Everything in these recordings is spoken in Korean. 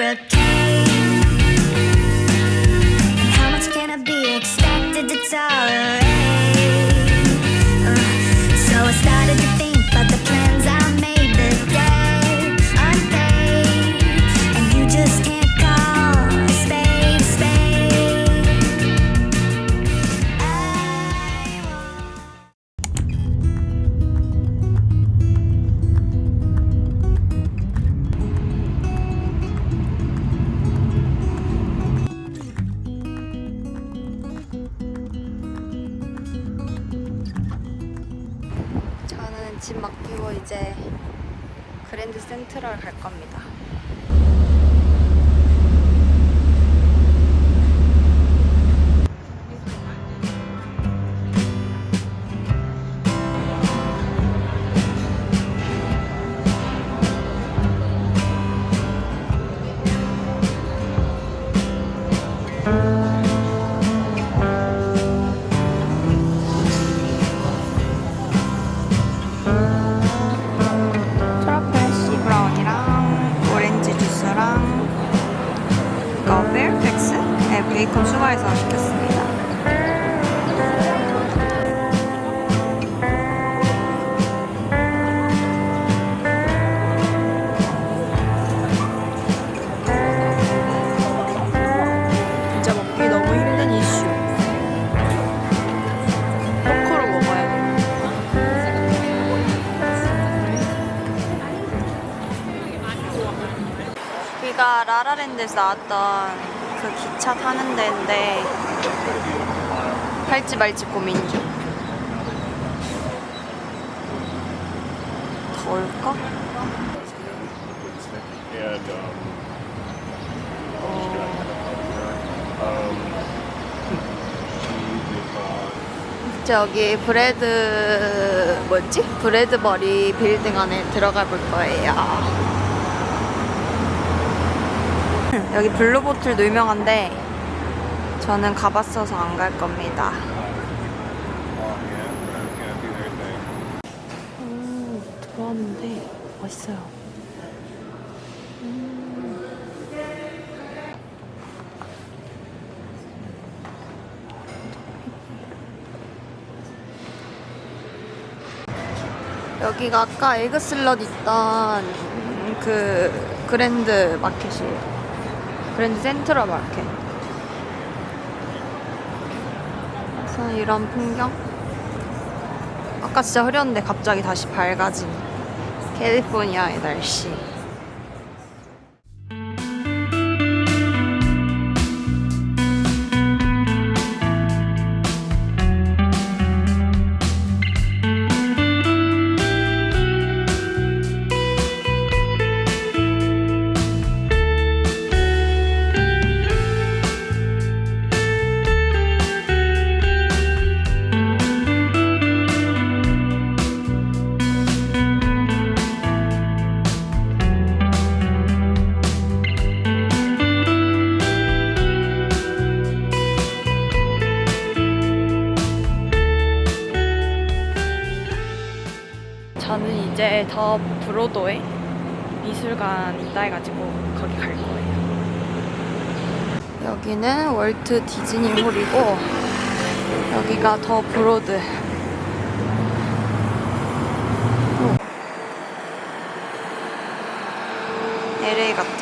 expectations. 추가해서 시켰습니다. 진짜 먹기 너무 힘든 이슈. 포크로 먹어야 돼. 여기가 라라랜드에서 나왔던 그 기차 타는 데인데 할지 말지 고민 중. 더울까? um, 저기 브레드 뭐지? 브레드버리 빌딩 안에 들어가 볼 거예요. 여기 블루보틀도 유명한데 저는 가봤어서 안 갈 겁니다. 음, 들어왔는데 멋있어요. 여기가 아까 에그슬럿 있던 그 그랜드 마켓이에요. 그랜드 센트럴 마켓. 그래서 이런 풍경. 아까 진짜 흐렸는데 갑자기 다시 밝아진 캘리포니아의 날씨. 더 브로드웨이 미술관 있다 해가지고 거기 갈 거예요. 여기는 월트 디즈니 홀이고 여기가 더 브로드. LA 같아.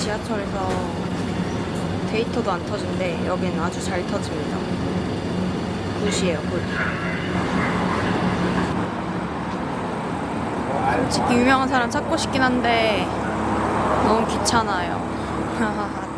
지하철에서 데이터도 안 터진대. 여기는 아주 잘 터집니다. 굿이에요, 굿. 솔직히 유명한 사람 찾고 싶긴 한데 너무 귀찮아요.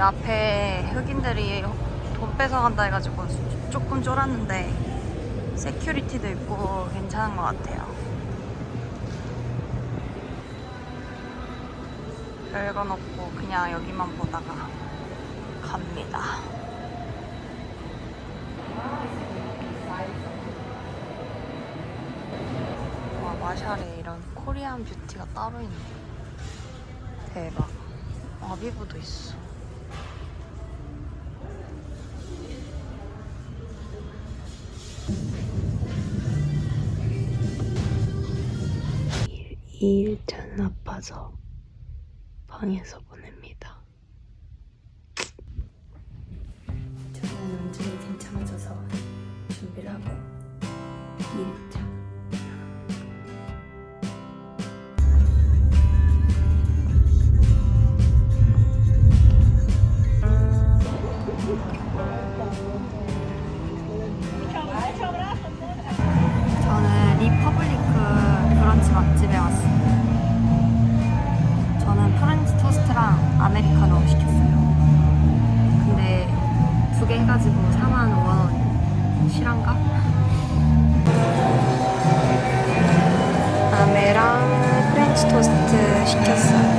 앞에 흑인들이 돈 뺏어간다 해가지고 조금 쫄았는데 세큐리티도 있고 괜찮은 것 같아요. 별건 없고 그냥 여기만 보다가 갑니다. 와 마샬에 이런 코리안 뷰티가 따로 있네. 대박. 아비브도 있어. 이 일자는 아파서 방에서 해가지고 4만 5만 원 실한가? 아메랑 프렌치 토스트 시켰어요.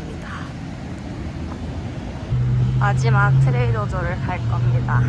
비추합니다. 마지막 트레이더조를 갈 겁니다.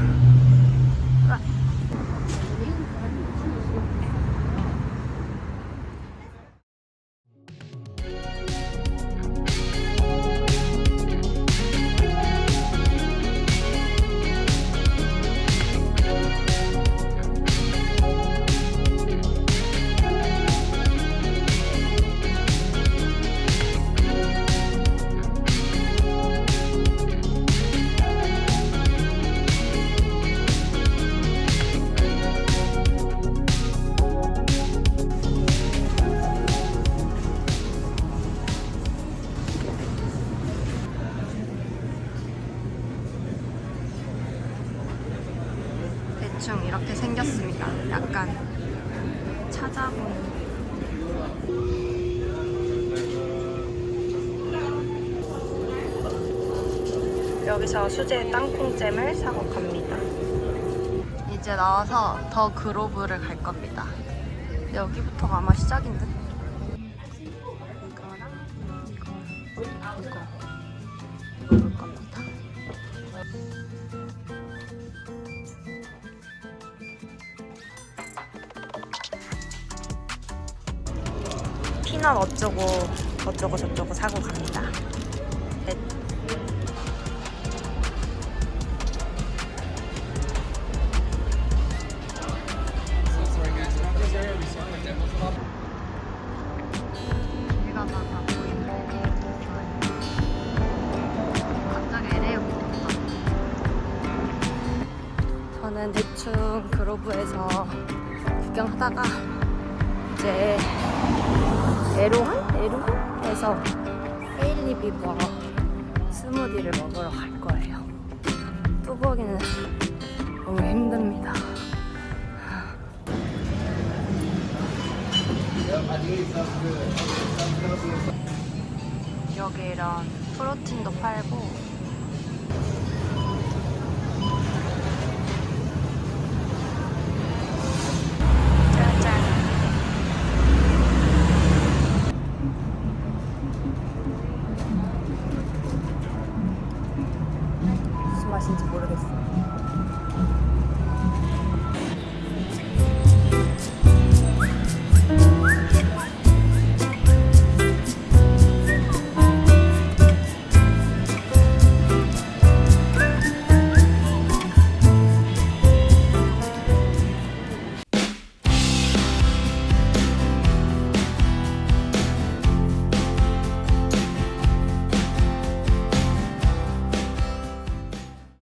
대충 이렇게 생겼습니다. 약간 찾아보는. 여기서 수제 땅콩잼을 사고 갑니다. 이제 나와서 더 그로브를 갈 겁니다. 여기부터가 아마 시작인 듯. 피넛 어쩌고 어쩌고 저쩌고 사고 갑니다. 넷. 오고 저는 대충 그로브에서 구경하다가 이제 에로한? 에로한에서 헤일리 비버 스무디를 먹으러 갈 거예요. 뚜벅이는 너무 힘듭니다. 여기 이런 프로틴도 팔고